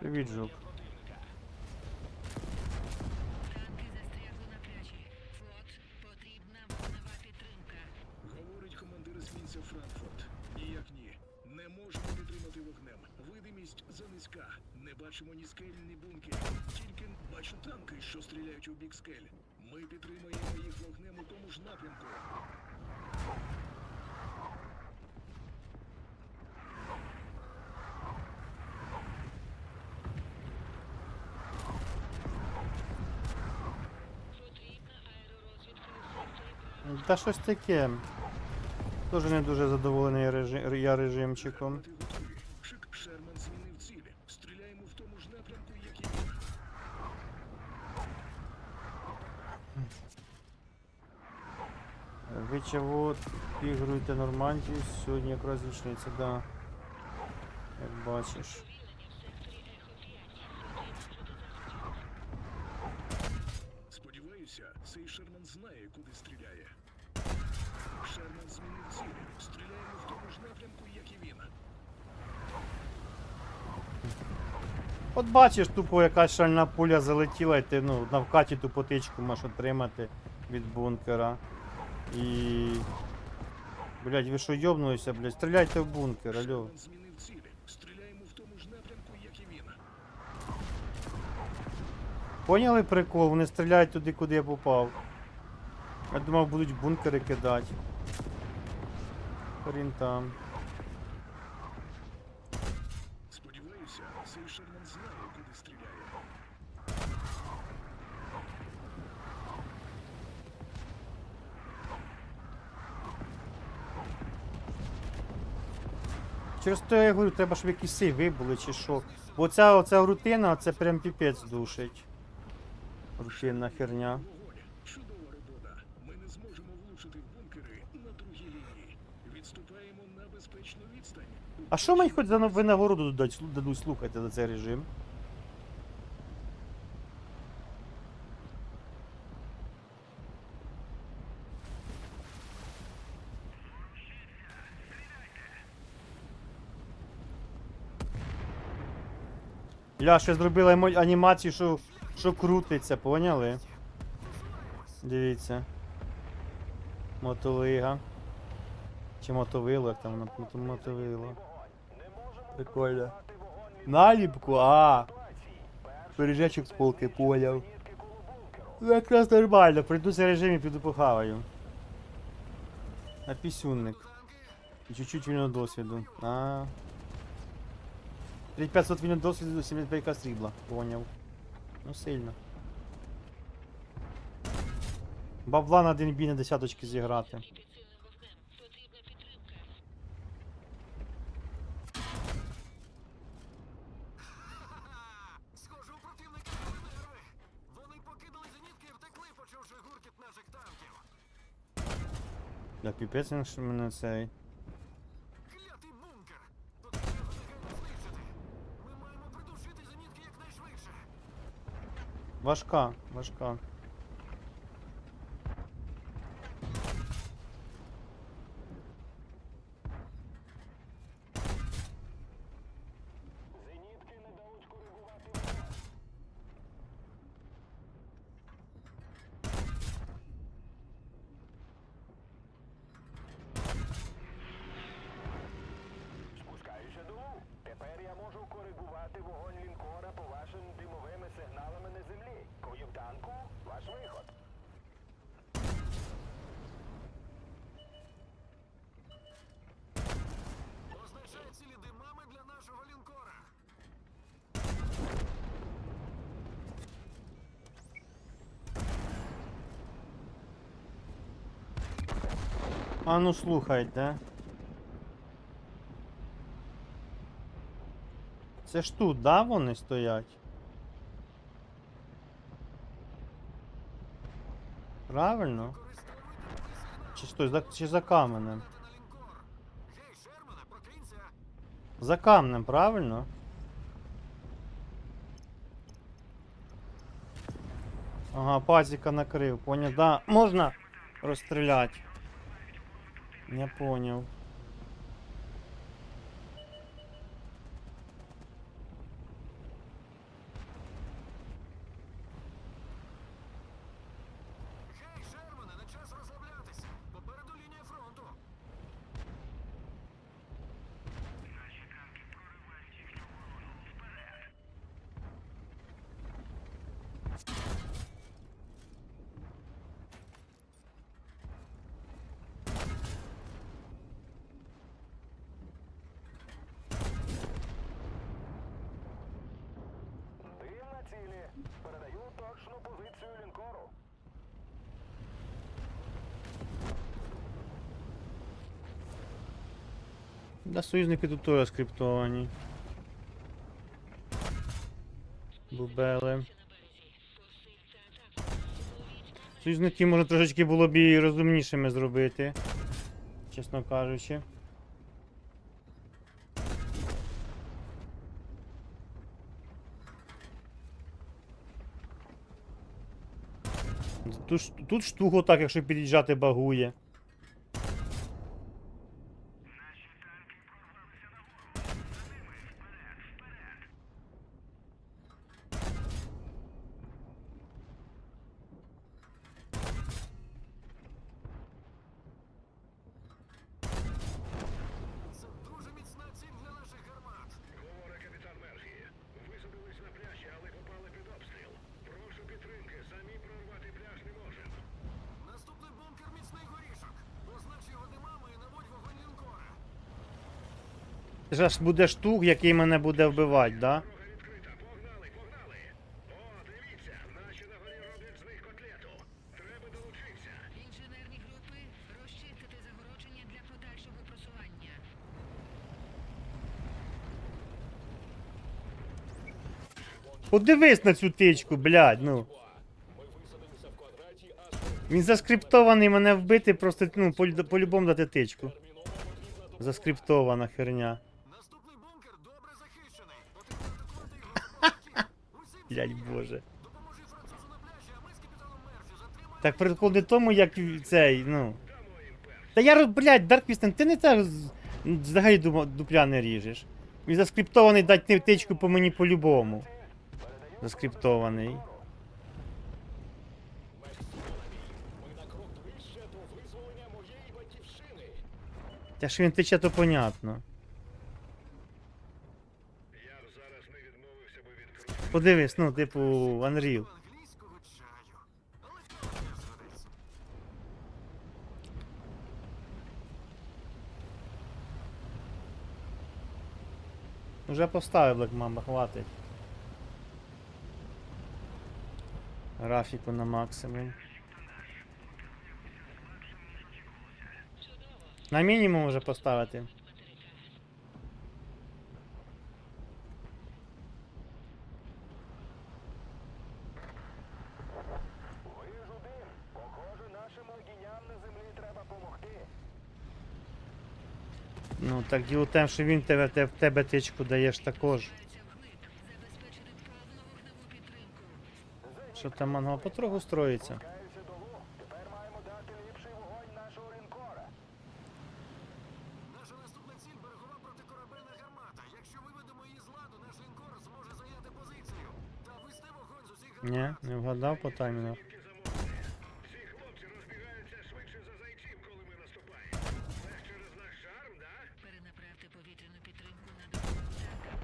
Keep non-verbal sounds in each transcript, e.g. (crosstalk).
Привіт, жук. Та щось таке. Тоже не дуже задоволений режи... я режимчиком. Ви чого ігруєте Нормандію? Сьогодні якраз річниця, да. Як бачиш. повілення в секторі Ехо 5. Потрібно щодо заходів. Сподіваюся, цей Шерман знає, куди стріляє. Шерман змінив цілі. Стріляємо в тому ж напрямку, як і він. От бачиш, тупо якась шальна пуля залетіла, і ти ну, навкаті ту потичку можеш отримати від бункера. І. Блять, ви що йобнулися, блять? Стріляйте в бункер, алло. Поняли прикол? Вони стріляють туди, куди я попав. Я думав, будуть бункери кидати. Хрін там. Сподіваюся, цей Шерман знає, куди стріляє. Через те я говорю, треба, щоб якісь сейви були чи що. Бо ця оця рутина, це прям піпець душить. Рутинна херня. Чудова робота. Ми не зможемо влучити в бункери на другій лінії. Відступаємо на безпечну відстань. А що мені хоч за винагороду дадуть слухайте за цей режим? Ля, ще зробила емо- анімацію, що, що крутиться, поняли? Дивіться. Мотолига. Чи мотовило, як там мото- мотовило. Прикольно. Наліпку, а. Бережечок з полки поняв. Ну, якраз нормально, прийду за режим і піду похаваю. На пісюнник. І чуть-чуть вільного досвіду. А. 3500 вільного досвіду, 75 срібла. Поняв. Ну сильно. Бабла на один бій на десяточки зіграти. Під сильним вогнем. Потрібна підтримка. Схоже, у противника були нерви. Вони покинули зенітки і втекли, почувши гуркіт наших танків. Да, піпець він ж мене цей. Клятий бункер! Потрібно його негайно знищити. Ми маємо придушити зенітки якнайшвидше. Важка, важка. Спускаюся до Лу. Тепер я можу коригувати вогонь лінкора по вашим димовими землі. Коюбданку, ваш виход. Означає цілі димами для нашого лінкора. А ну слухайте. Це ж тут, да, вони стоять? Правильно? Чи стой, за, чи за каменем? За камнем, правильно? Ага, пазіка накрив, поняв. Да, можна розстріляти. Не поняв. Да, союзники тут теж скриптовані. Бубели. Союзники може трошечки було б і розумнішими зробити. Чесно кажучи. Тут, тут штуку так, якщо під'їжджати багує. Це ж буде штук, який мене буде вбивати, да? Подальшого просування. Подивись на цю тичку, блядь, ну. Він заскриптований мене вбити, просто ну, по- по-любому дати тичку. Заскриптована херня. Наступний бункер добре захищений. Потрібно атакувати його. Усі Блядь, боже. допоможи французу на пляжі, а ми з капітаном (laughs) Мерфі затримаємо. Так прикол не тому, як цей, ну. Та я, блядь, Дарквістен, ти не так взагалі дупля не ріжеш. Він заскриптований дать ти- тичку по мені по-любому. Заскриптований. Та що він тече, то понятно. Я б зараз не відмовився би від крутих. Подивись, ну, типу, Unreal. Уже поставив Black Mamba, хватить. Графіку на максимум. На мінімум може поставити. Вижу дим. Похоже, нашим легіням на землі треба помогти. Ну, так діло в тем, що він тебе, в тебе тичку даєш також. Що там мангал потроху строїться. Каюся до луг. Тепер маємо дати ліпший вогонь нашого лінкора. Наша наступна ціль берегова протикорабельна гармата. Якщо виведемо її з ладу, наш лінкор зможе зайняти позицію та вести вогонь з усіх Ні, гармат. не вгадав по таймінгу. Всі хлопці розбігаються швидше за зайців, коли ми наступаємо. Це ж через наш шарм, да? Перенаправте повітряну підтримку на допомогу танкам.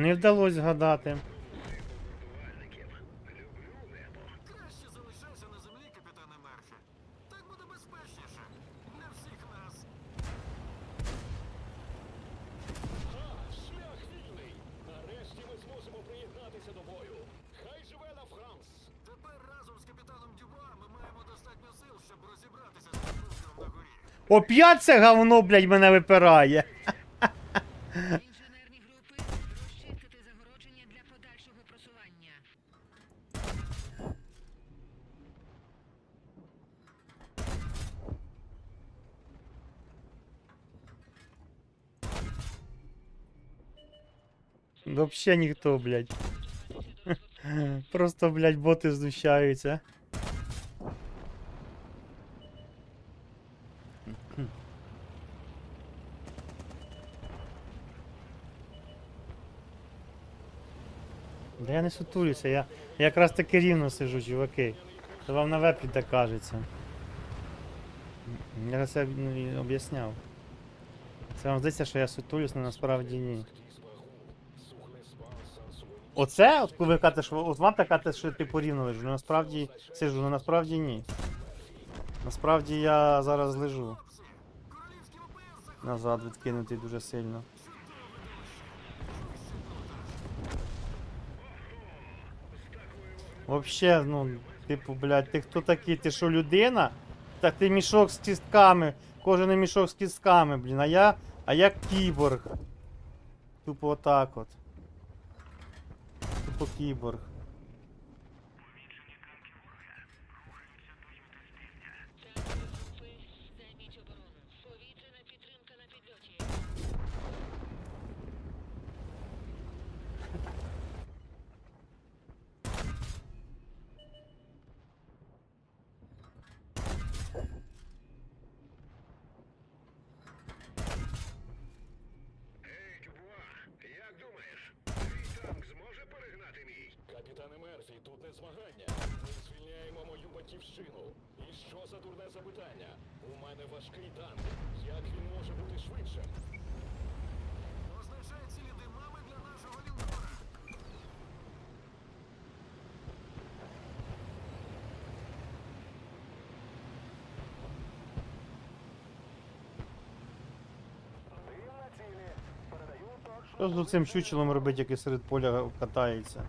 Не вдалося згадати. Краще залишайся на землі, капітане Мерфі. Так буде безпечніше. Для всіх нас. Шлях вільний! Нарешті ми зможемо приєднатися до бою. Хай живе на Франс! Тепер разом з капітаном Дюбуа ми маємо достатньо сил, щоб розібратися з цим на горі. Оп'ять це говно, блядь, мене випирає. Вообще ніхто, блядь. (laughs) Просто, блядь, боти знущаються. (clears throat) Да я не сутулюся, я я якраз таки рівно сижу, чуваки. То вам на веб так кажеться. Я це ну, об'ясняв. Це вам здається, що я сутулюсь, але насправді ні. Оце, от коли ви кажете, що от вам так кажете, що типу рівно лежу, але насправді сижу, але насправді ні. Насправді я зараз лежу. Назад відкинутий дуже сильно. Вообще, ну, типу, блядь, ти хто такий? Ти що людина? Так ти мішок з кістками кожен мішок з кістками, блін, а я. А я кіборг. Тупо отак от. Тупо кіборг. Змагання. Ми звільняємо мою батьківщину. І що за дурне запитання? У мене важкий танк. Як він може бути швидшим? Означає цілі димами для нашого лінкора. Що з цим чучелом робить, який серед поля катається?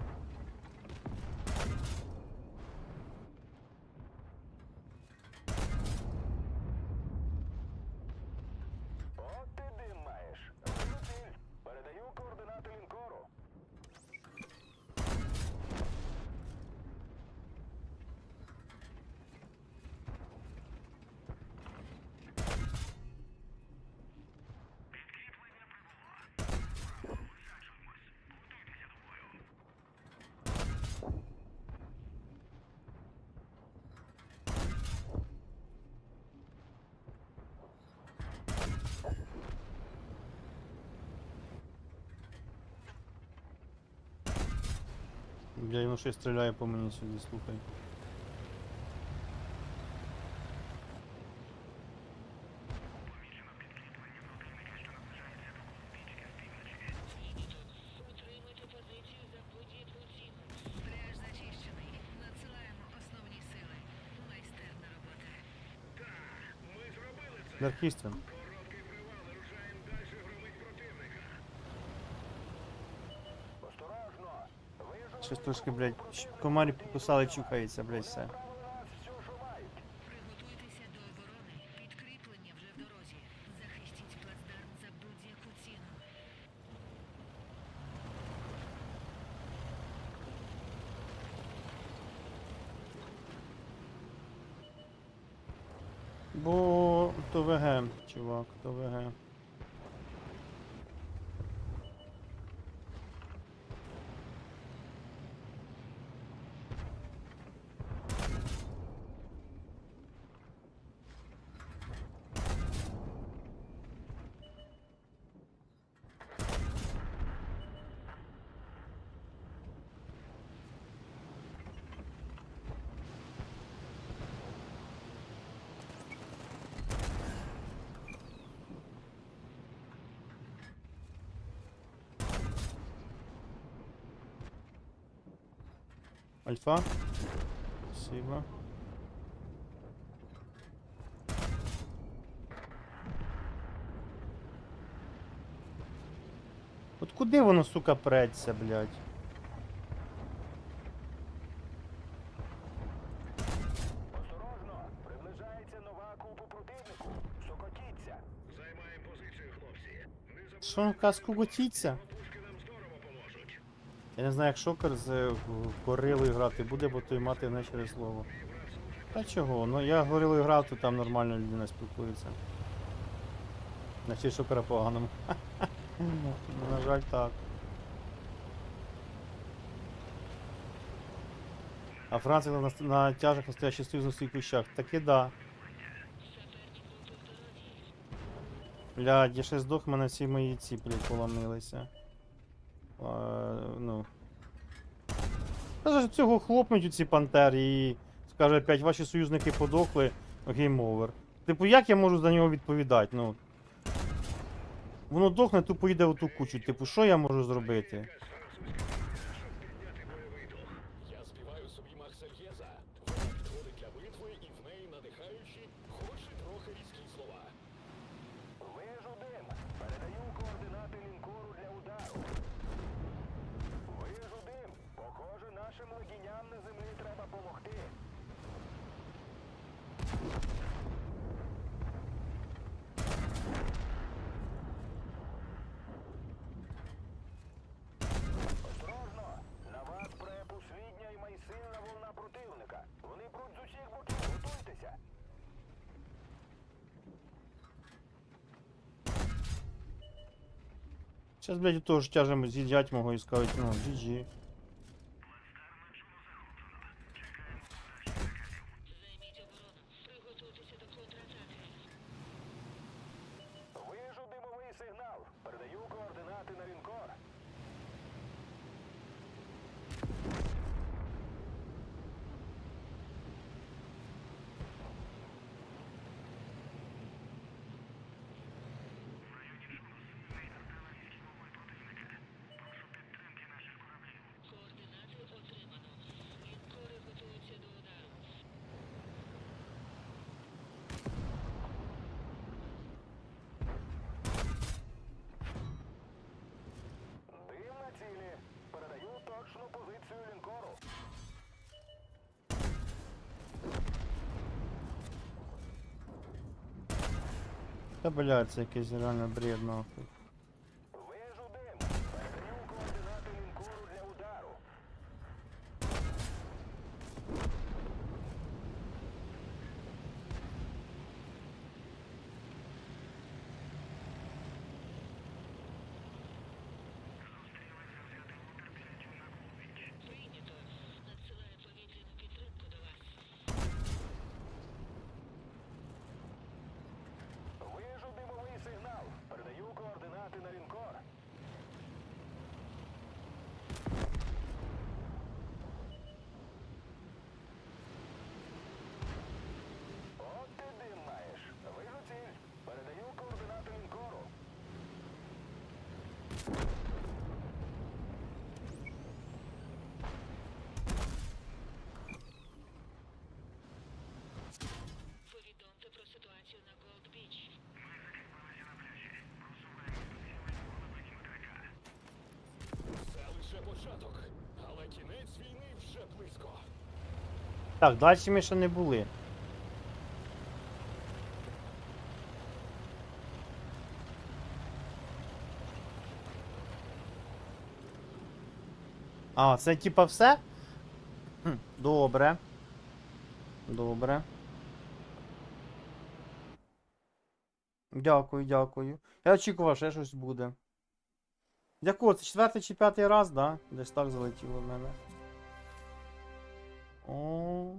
Бля, воно щось стріляє по мені сюди, слухай. Утримуйте Щось трошки, блядь, комарі покусали, чухається, блядь, все. Приготуйтеся до оборони. Підкріплення вже в дорозі. Захистіть плацдарм за будь-яку ціну. Бо то ВГ, чувак, то ВГ. Альфа. Спасибо. От куди воно, сука, преться, блядь? Осторожно. Приближається нова купа противнику. Сокотіться. Займаємо позицію, хлопці. Що казку готіться? Я не знаю, як шокер з е, горилою грати буде, бо той мати не через слово. Та чого? Ну я горилою грав, то там нормально людина спілкується. Значить шокера поганому. (laughs) На жаль, так. А Франція на, на тяжах настоящий союз на своїх кущах. Таки да. Блядь, я ще здох, мене всі мої ці, поламилися. А, ну. Каже, цього хлопнуть у ці пантери і скаже опять, ваші союзники подохли, гейм овер. Типу, як я можу за нього відповідати? Ну. Воно дохне, тупо йде в ту кучу. Типу, що я можу зробити? Сейчас, блядь, тоже тяжемо з'їдять мого і скажуть, ну, GG. Та блядь, це якийсь реально бред, нахуй. Повідомте про ситуацію на Голд Біч. Це лише початок, але кінець війни вже близько. Так, далі ми ще не були. А, це типа все? Хм, добре. Добре. Дякую, дякую. Я очікував, ще щось буде. Дякую, це четвертий чи п'ятий раз, да? Десь так залетіло в мене. О,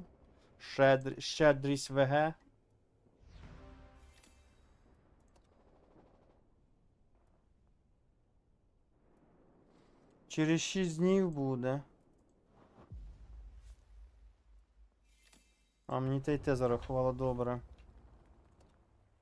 щедр... щедрість ВГ. Через 6 днів буде. А мені те й те зарахувало добре.